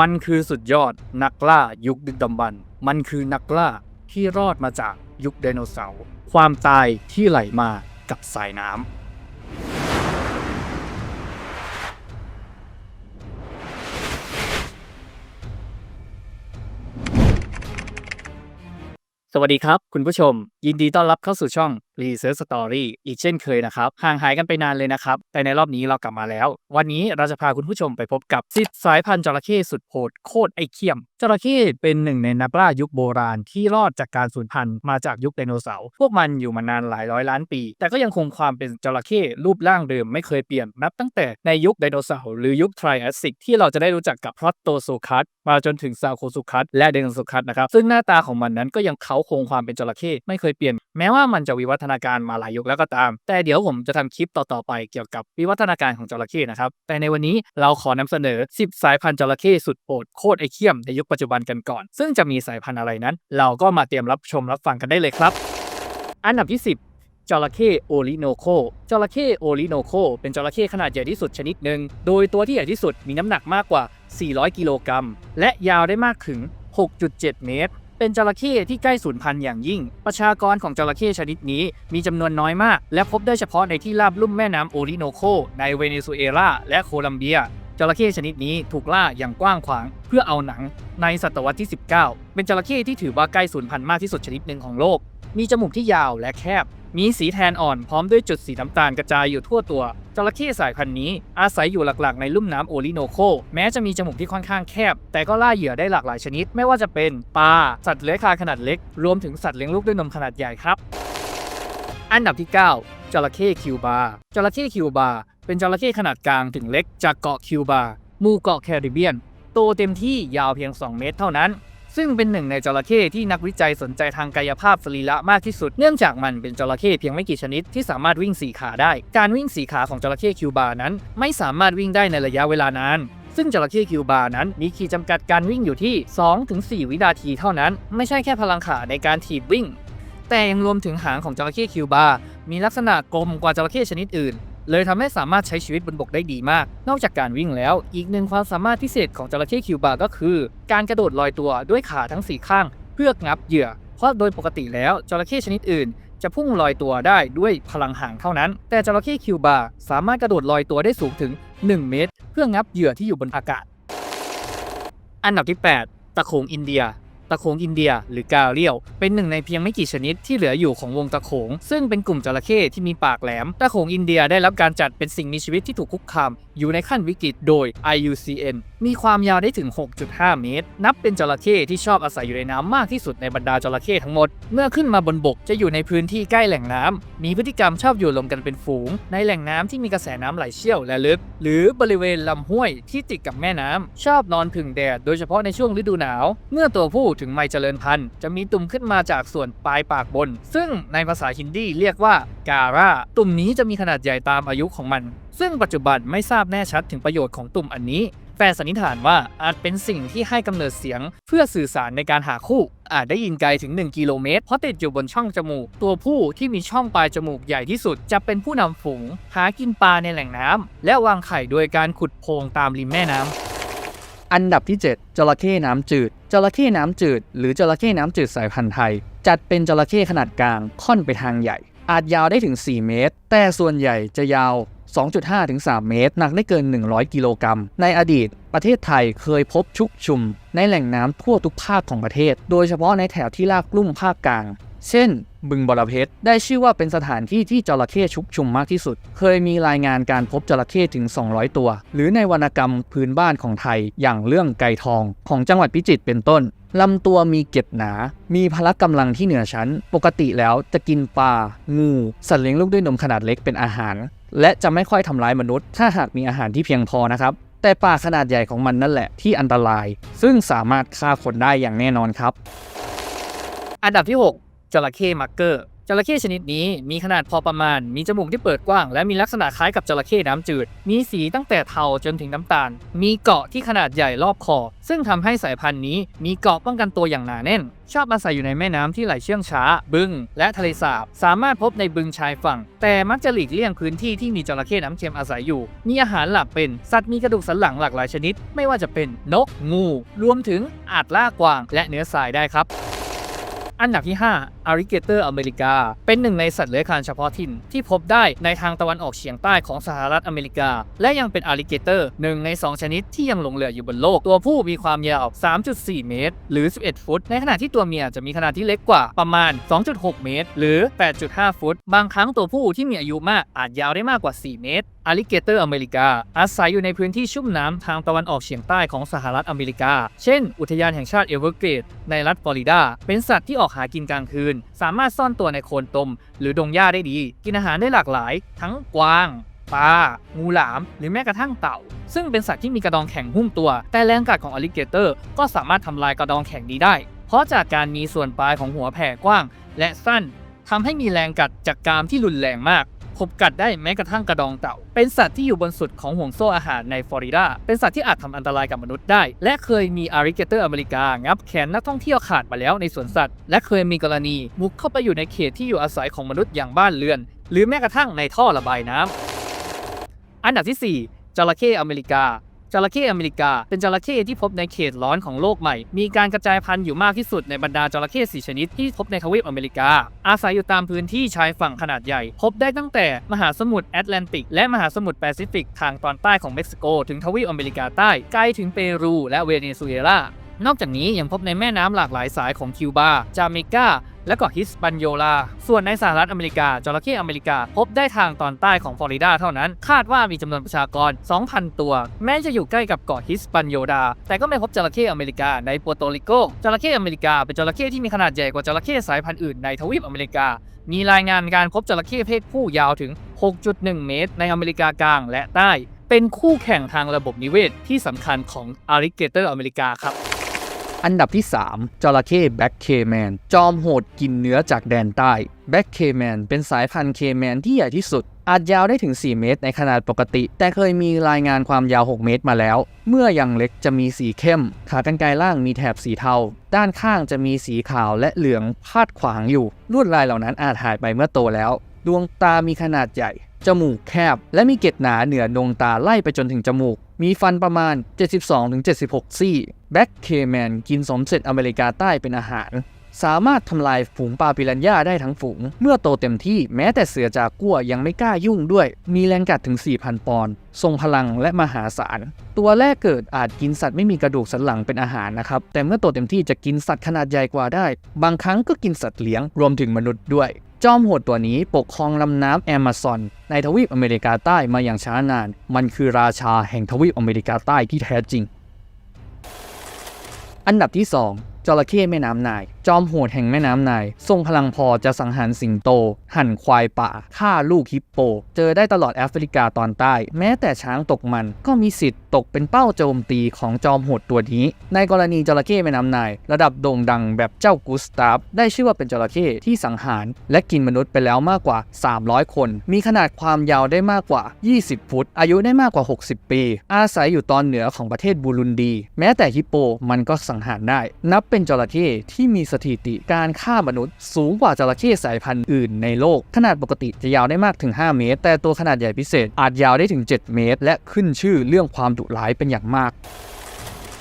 มันคือสุดยอดนักล่ายุคดึกดำบรรพ์มันคือนักล่าที่รอดมาจากยุคไดโนเสาร์ความตายที่ไหลมากับสายน้ำสวัสดีครับ คุณผู้ชม ยินดีต้อนรับเข้าสู่ช่อง Research Story อีกเช่นเคยนะครับ ห่างหายกันไปนานเลยนะครับ แต่ในรอบนี้เรากลับมาแล้ว วันนี้เราจะพาคุณผู้ชมไปพบกับสิสายพันธุ์จระเข้สุดโหดโคตรไอเขี้ยม จระเข้เป็นหนึ่งในนักล่ายุคโบราณที่รอดจากการสูญพันธุ์มาจากยุคไดโนเสาร์พวกมันอยู่มานานหลายร้อยล้านปี แต่ก็ยังคงความเป็นจระเข้รูปร่างเดิมไม่เคยเปลี่ยนนับตั้งแต่ในยุคไดโนเสาร์หรือยุคไทรแอสซิกที่เราจะได้รู้จักกับพรอตโตโซคัสมาจนถึงซาโคสุคัสและเดนโซคัสนะครับซึ่งหน้าตาของมันนั้นก็ยังเขาคงความเป็นจระเข้ไม่เคยเปลี่ยน แม้ว่ามันจะวิวัฒนาการมาหลายยุคแล้วก็ตาม แต่เดี๋ยวผมจะทำคลิปต่อๆไปเกี่ยวกับวิวัฒนาการของจระเข้นะครับ แต่ในวันนี้เราขอนำเสนอ 10 สายพันธุ์จระเข้สุดโหดโคตรไอเขี้ยมในยุคปัจจุบันกันก่อน ซึ่งจะมีสายพันธุ์อะไรนั้น เราก็มาเตรียมรับชมรับฟังกันได้เลยครับ อันดับที่ 10จระเข้โอริโนโคจระเข้โอริโนโคเป็นจระเข้ขนาดใหญ่ที่สุดชนิดหนึ่ง โดยตัวที่ใหญ่ที่สุดมีน้ำหนักมากกว่า 400 กิโลกรัม และยาวได้มากถึง 6.7 เมตร เป็นจระเข้ที่ใกล้สูญพันธุ์อย่างยิ่ง ประชากรของจระเข้ชนิดนี้มีจำนวนน้อยมาก และพบได้เฉพาะในที่ราบลุ่มแม่น้ำโอริโนโค ในเวเนซุเอลาและโคลัมเบียจระเข้ชนิดนี้ถูกล่าอย่างกว้างขวาง เพื่อเอาหนังในศตวรรษที่ 19 เป็นจระเข้ที่ถือว่าใกล้สูญพันธุ์มากที่สุดชนิดหนึ่งของโลก มีจมูกที่ยาวและแคบ มีสีแทนอ่อนพร้อมด้วยจุดสีน้ำตาลกระจายอยู่ทั่วตัว จระเข้สายพันธุ์นี้อาศัยอยู่หลักๆในลุ่มน้ำโอริโนโค แม้จะมีจมูกที่ค่อนข้างแคบ แต่ก็ล่าเหยื่อได้หลากหลายชนิด ไม่ว่าจะเป็นปลา สัตว์เลื้อยคลานขนาดเล็ก รวมถึงสัตว์เลี้ยงลูกด้วยนมขนาดใหญ่ครับ อันดับที่ 9 จระเข้คิวบาจระเข้คิวบาเป็นจระเข้ขนาดกลางถึงเล็กจากเกาะคิวบาหมู่เกาะแคริบเบียนโตเต็มที่ยาวเพียง 2 เมตรเท่านั้น ซึ่งเป็นหนึ่งในจระเข้ที่นักวิจัยสนใจทางกายภาพสรีระมากที่สุด เนื่องจากมันเป็นจระเข้เพียงไม่กี่ชนิดที่สามารถวิ่งสี่ขาได้ การวิ่งสี่ขาของจระเข้คิวบานั้น ไม่สามารถวิ่งได้ในระยะเวลานานซึ่งจระเข้คิวบานั้นมีขีดจำกัดการวิ่งอยู่ที่ 2-4 วินาทีเท่านั้น ไม่ใช่แค่พลังขาในการถีบวิ่ง แต่ยังรวมถึงหางของจระเข้คิวบามีลักษณะกลมกว่าจระเข้ชนิดอื่น เลยทำให้สามารถใช้ชีวิตบนบกได้ดีมาก นอกจากการวิ่งแล้ว อีกหนึ่งความสามารถพิเศษของจระเข้คิวบาก็คือ การกระโดดลอยตัวด้วยขาทั้งสี่ข้าง เพื่องับเหยื่อ เพราะโดยปกติแล้วจระเข้ชนิดอื่น จะพุ่งลอยตัวได้ด้วยพลังหางเท่านั้น แต่จระเข้คิวบาสามารถกระโดดลอยตัวได้สูงถึง 1 เมตร เพื่องับเหยื่อที่อยู่บนอากาศ อันดับที่ 8 ตะโขงอินเดีย ตะโขงอินเดีย หรือกาเรียว เป็นหนึ่งในเพียงไม่กี่ชนิดที่เหลืออยู่ของวงตะโขง ซึ่งเป็นกลุ่มจระเข้ที่มีปากแหลม ตะโขงอินเดียได้รับการจัดเป็นสิ่งมีชีวิตที่ถูกคุกคาม อยู่ในขั้นวิกฤตโดย IUCN มีความยาวได้ถึง 6.5 เมตร นับเป็นจระเข้ที่ชอบอาศัยอยู่ในน้ำมากที่สุดในบรรดาจระเข้ทั้งหมด เมื่อขึ้นมาบนบกจะอยู่ในพื้นที่ใกล้แหล่งน้ำ มีพฤติกรรมชอบอยู่รวมกันเป็นฝูง ในแหล่งน้ำที่มีกระแสน้ำไหลเชี่ยวและลึก หรือบริเวณลำห้วยที่ติดกับแม่น้ำ ชอบนอนผึ่งแดดโดยเฉพาะในช่วงฤดูหนาว เมื่อตัวผู้ถึงไม่เจริญพันธุ์ จะมีตุ่มขึ้นมาจากส่วนปลายปากบน ซึ่งในภาษาฮินดีเรียกว่าการ่าตุ่มนี้จะมีขนาดใหญ่ตามอายุของมัน ซึ่งปัจจุบันไม่ทราบแน่ชัดถึงประโยชน์ของตุ่มอันนี้ แต่สันนิษฐานว่าอาจเป็นสิ่งที่ให้กำเนิดเสียงเพื่อสื่อสารในการหาคู่ อาจได้ยินไกลถึง 1 กิโลเมตร เพราะติดอยู่บนช่องจมูก ตัวผู้ที่มีช่องปลายจมูกใหญ่ที่สุด จะเป็นผู้นำฝูง หากินปลาในแหล่งน้ำและวางไข่โดยการขุดโพรงตามริมแม่น้ำอันดับที่ 7จระเข้น้ำจืดจระเข้น้ำจืด หรือจระเข้น้ำจืดสายพันธุ์ไทย จัดเป็นจระเข้ขนาดกลางค่อนไปทางใหญ่ อาจยาวได้ถึง 4 เมตร แต่ส่วนใหญ่จะยาว 2.5 ถึง 3 เมตร หนักได้เกิน 100 กิโลกรัม ในอดีต ประเทศไทยเคยพบชุกชุม ในแหล่งน้ำทั่วทุกภาคของประเทศ โดยเฉพาะในแถบที่ลากลุ่มภาคกลาง เช่น บึงบรเพชร ได้ชื่อว่าเป็นสถานที่ที่จระเข้ชุกชุมมากที่สุด เคยมีรายงานการพบจระเข้ถึง 200 ตัว หรือในวรรณกรรมพื้นบ้านของไทย อย่างเรื่องไก่ทอง ของจังหวัดพิจิตรเป็นต้นลำตัวมีเกล็ดหนา มีพละกำลังที่เหนือชั้น ปกติแล้วจะกินปลา งู สัตว์เลี้ยงลูกด้วยนมขนาดเล็กเป็นอาหาร และจะไม่ค่อยทำร้ายมนุษย์ ถ้าหากมีอาหารที่เพียงพอนะครับ แต่ปลาขนาดใหญ่ของมันนั่นแหละที่อันตราย ซึ่งสามารถฆ่าคนได้อย่างแน่นอนครับ อันดับที่ 6จระเข้มักเกอร์ จระเข้ชนิดนี้มีขนาดพอประมาณ มีจมูกที่เปิดกว้าง และมีลักษณะคล้ายกับจระเข้น้ำจืด มีสีตั้งแต่เทาจนถึงน้ำตาล มีเกาะที่ขนาดใหญ่รอบคอ ซึ่งทำให้สายพันธุ์นี้มีเกาะป้องกันตัวอย่างหนาแน่น ชอบอาศัยอยู่ในแม่น้ำที่ไหลเชื่องช้า บึง และทะเลสาบ สามารถพบในบึงชายฝั่ง แต่มักจะหลีกเลี่ยงพื้นที่ที่มีจระเข้น้ำเค็มอาศัยอยู่ มีอาหารหลักเป็น สัตว์มีกระดูกสันหลังหลากหลายชนิด ไม่ว่าจะเป็นนก งู รวมถึงอาจล่ากวาง และเนื้อทรายได้ครับ อันดับที่ 5 Alligator อเมริกา เป็นหนึ่งในสัตว์เลื้อยคลานเฉพาะถิ่นที่พบได้ในทางตะวันออกเฉียงใต้ของสหรัฐอเมริกา และยังเป็น Alligator หนึ่งใน 2 ชนิดที่ยังหลงเหลืออยู่บนโลก ตัวผู้มีความยาว 3.4 เมตร หรือ 11 ฟุต ในขณะที่ตัวเมียจะมีขนาดที่เล็กกว่าประมาณ 2.6 เมตร หรือ 8.5 ฟุต บางครั้งตัวผู้ที่มีอายุมากอาจยาวได้มากกว่า 4 เมตรอ l ลิเกเตอร์อเมริกา อาศัยอยู่ในพื้นที่ชุ่มน้ำทางตะวันออกเฉียงใต้ของสหรัฐอเมริกา เช่น อุทยานแห่งชาติเอเวอร์เกรดในรัฐฟลอริดา เป็นสัตว์ที่ออกหากินกลางคืนสามารถซ่อนตัวในโคลนตม หรือดงหญ้าได้ดี กินอาหารได้หลากหลาย ทั้งกวางปลา งูหลาม หรือแม้กระทั่งเต่า ซึ่งเป็นสัตว์ที่มีกระดองแข็งหุ้มตัว แต่แรงกัดของอลิเกเตอร์ ก็สามารถทำลายกระดองแข็งนี้ได้ เพราะจากการมีส่วนปลายของหัวแผ่กว้าง และสั้นทำให้มีแรงกัดจากกรามที่รุนแรงมาก พบกัดได้แม้กระทั่งกระดองเต่า เป็นสัตว์ที่อยู่บนสุดของห่วงโซ่อาหารในฟลอริดา เป็นสัตว์ที่อาจทำอันตรายกับมนุษย์ได้ และเคยมีอาริเกเตอร์อเมริกา งับแขนนักท่องเที่ยวขาดมาแล้วในสวนสัตว์ และเคยมีกรณีบุกเข้าไปอยู่ในเขตที่อยู่อาศัยของมนุษย์อย่างบ้านเรือน หรือแม้กระทั่งในท่อระบายน้ำอันดับที่ 4จระเข้อเมริกา จระเข้อเมริกา เป็นจระเข้ที่พบในเขตร้อนของโลกใหม่ มีการกระจายพันธุ์อยู่มากที่สุดในบรรดาจระเข้สีชนิดที่พบในทวีปอเมริกา อาศัยอยู่ตามพื้นที่ชายฝั่งขนาดใหญ่ พบได้ตั้งแต่มหาสมุทรแอตแลนติก และมหาสมุทรแปซิฟิกทางตอนใต้ของเม็กซิโก ถึงทวีปอเมริกาใต้ ไกลถึงเปรูและเวเนซุเอลา นอกจากนี้ยังพบในแม่น้ำหลากหลายสายของคิวบา จาเมกา และเกาะฮิสปันโยลา ส่วนในสหรัฐอเมริกา จระเข้อเมริกา พบได้ทางตอนใต้ของฟลอริดาเท่านั้น คาดว่ามีจำนวนประชากร 2,000 ตัว แม้จะอยู่ใกล้กับเกาะฮิสปันโยลาแต่ก็ไม่พบจระเข้อเมริกาในปัวโตริโก จระเข้อเมริกาเป็นจระเข้ที่มีขนาดใหญ่กว่าจระเข้สายพันธุ์อื่นในทวีปอเมริกา มีรายงานการพบจระเข้เพศผู้ยาวถึง 6.1 เมตร ในอเมริกากลางและใต้ เป็นคู่แข่งทางระบบนิเวศที่สำคัญของอาริเกเตอร์อเมริกาครับ อันดับที่ 3 จระเข้แบ็คเคแมน จอมโหดกินเนื้อจากแดนใต้ แบ็คเคแมนเป็นสายพันธุ์เคแมนที่ใหญ่ที่สุด อาจยาวได้ถึง 4 เมตรในขนาดปกติ แต่เคยมีรายงานความยาว 6 เมตรมาแล้ว เมื่อยังเล็กจะมีสีเข้ม ขากรรไกรล่างมีแถบสีเทา ด้านข้างจะมีสีขาวและเหลืองพาดขวางอยู่ ลวดลายเหล่านั้นอาจหายไปเมื่อโตแล้ว ดวงตามีขนาดใหญ่ จมูกแคบ และมีเกล็ดหนาเหนือดวงตาไล่ไปจนถึงจมูก มีฟันประมาณ 72-76 ซี่ แบ็คเคแมนกินสมเสร็จอเมริกาใต้เป็นอาหาร สามารถทำลายฝูงปลาปิรันย่าได้ทั้งฝูง เมื่อโตเต็มที่แม้แต่เสือจากกัวยังไม่กล้ายุ่งด้วย มีแรงกัดถึง 4,000 ปอนด์ทรงพลังและมหาศาล ตัวแรกเกิดอาจกินสัตว์ไม่มีกระดูกสันหลังเป็นอาหารนะครับ แต่เมื่อโตเต็มที่จะกินสัตว์ขนาดใหญ่กว่าได้ บางครั้งก็กินสัตว์เลี้ยงรวมถึงมนุษย์ด้วยจอมโหดตัวนี้ปกครองลำน้ำแอมะซอน ในทวีปอเมริกาใต้มาอย่างช้านาน มันคือราชาแห่งทวีปอเมริกาใต้ที่แท้จริง อันดับที่ 2จระเข้แม่น้ำนาย จอมโหดแห่งแม่น้ำไนายทรงพลังพอจะสังหารสิงโต หั่นควายป่าฆ่าลูกฮิปโป เจอได้ตลอดแอฟริกาตอนใต้ แม้แต่ช้างตกมันก็มีสิทธิ์ตกเป็นเป้าโจมตีของจอมโหดตัวนี้ ในกรณีจระเข้แม่น้ำไนายระดับโด่งดังแบบเจ้ากุสตาฟได้ชื่อว่าเป็นจระเข้ที่สังหาร และกินมนุษย์ไปแล้วมากกว่า 300 คน มีขนาดความยาวได้มากกว่า 20 ฟุต อายุได้มากกว่า 60 ปี อาศัยอยู่ตอนเหนือของประเทศบูรุนดี แม้แต่ฮิปโปมันก็สังหารได้ นับเป็นจระเข้ที่มีสถิติการฆ่ามนุษย์ สูงกว่าจระเข้สายพันธุ์อื่นในโลก ขนาดปกติจะยาวได้มากถึง 5 เมตร แต่ตัวขนาดใหญ่พิเศษอาจยาวได้ถึง 7 เมตร และขึ้นชื่อเรื่องความดุร้ายเป็นอย่างมาก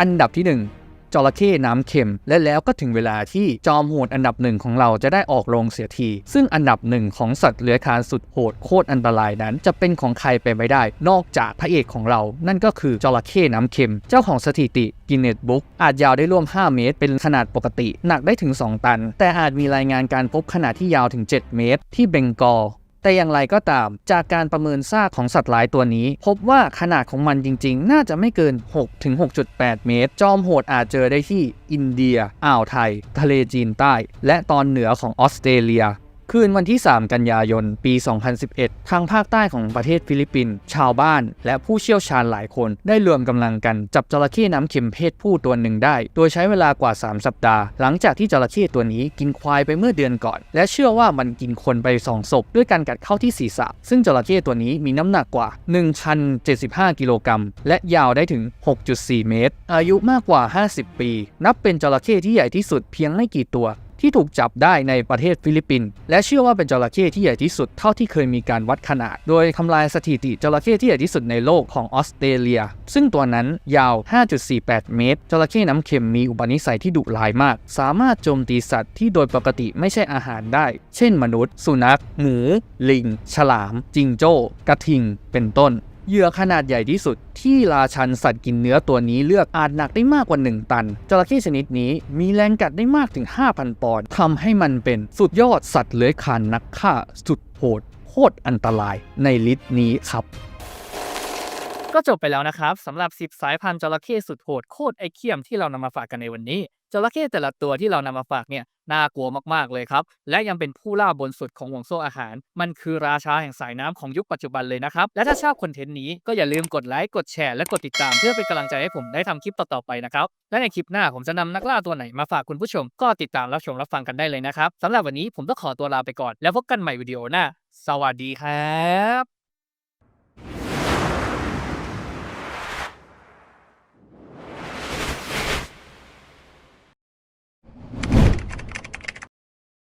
อันดับที่ 1 จระเข้น้ำเค็ม และแล้วก็ถึงเวลาที่จอมโหดอันดับหนึ่งของเราจะได้ออกโรงเสียที ซึ่งอันดับหนึ่งของสัตว์เลื้อยคลานสุดโหดโคตรอันตรายนั้น จะเป็นของใครไปไม่ได้ นอกจากพระเอกของเรา นั่นก็คือจระเข้น้ำเค็ม เจ้าของสถิติกินเนตบุ๊กอาจยาวได้ร่วม 5 เมตร เป็นขนาดปกติ หนักได้ถึง 2 ตัน แต่อาจมีรายงานการพบขนาดที่ยาวถึง 7 เมตร ที่เบงกอล แต่อย่างไรก็ตาม จากการประเมินซากของสัตว์หลายตัวนี้ พบว่าขนาดของมันจริง ๆ น่าจะไม่เกิน 6-6.8 เมตร จอมโหดอาจเจอได้ที่อินเดีย อ่าวไทย ทะเลจีนใต้ และตอนเหนือของออสเตรเลีย คืนวันที่ 3 กันยายน ปี 2011 ทางภาคใต้ของประเทศฟิลิปปินส์ ชาวบ้าน และผู้เชี่ยวชาญหลายคนได้รวมกำลังกันจับจระเข้น้ำเค็มเพศผู้ตัวหนึ่งได้ โดยใช้เวลากว่า 3 สัปดาห์ หลังจากที่จระเข้ตัวนี้กินควายไปเมื่อเดือนก่อน และเชื่อว่ามันกินคนไปสองศพด้วยการกัดเข้าที่ศีรษะ ซึ่งจระเข้ตัวนี้มีน้ำหนักกว่า 1,075 กิโลกรัม และยาวได้ถึง 6.4 เมตร อายุมากกว่า 50 ปี นับเป็นจระเข้ที่ใหญ่ที่สุดเพียงไม่กี่ตัว ที่ถูกจับได้ในประเทศฟิลิปปินส์และเชื่อว่าเป็นจระเข้ที่ใหญ่ที่สุดเท่าที่เคยมีการวัดขนาด โดยทำลายสถิติจระเข้ที่ใหญ่ที่สุดในโลกของออสเตรเลีย ซึ่งตัวนั้นยาว 5.48 เมตร จระเข้น้ำเค็มมีอุปนิสัยที่ดุร้ายมาก สามารถโจมตีสัตว์ที่โดยปกติไม่ใช่อาหารได้ เช่นมนุษย์ สุนัข หมู ลิง ฉลาม จิงโจ้ กระทิง เป็นต้น เหยื่อขนาดใหญ่ที่สุด ที่ราชันสัตว์กินเนื้อตัวนี้เลือกอาจหนักได้มากกว่า 1 ตัน จระเข้ชนิดนี้มีแรงกัดได้มากถึง 5,000 ปอนด์ทำให้มันเป็นสุดยอดสัตว์เลื้อยคลานนักฆ่าสุดโหดโคตรอันตรายในลิสต์นี้ครับ ก็จบไปแล้วนะครับสำหรับ 10 สายพันธุ์จระเข้สุดโหดโคตรไอเคียมที่เรานำมาฝากกันในวันนี้จระเข้แต่ละตัวที่เรานำมาฝากเนี่ยน่ากลัวมากๆเลยครับ และยังเป็นผู้ล่าบนสุดของห่วงโซ่อาหาร มันคือราชาแห่งสายน้ำของยุคปัจจุบันเลยนะครับ และถ้าชอบคอนเทนต์นี้ก็อย่าลืมกดไลค์ กดแชร์และกดติดตามเพื่อเป็นกำลังใจให้ผมได้ทำคลิปต่อๆไปนะครับ และในคลิปหน้าผมจะนำนักล่าตัวไหนมาฝากคุณผู้ชม ก็ติดตามรับชมรับฟังกันได้เลยนะครับสำหรับวันนี้ผมต้องขอตัวลาไปก่อน แล้วพบกันใหม่วิดีโอหน้าสวัสดีครับ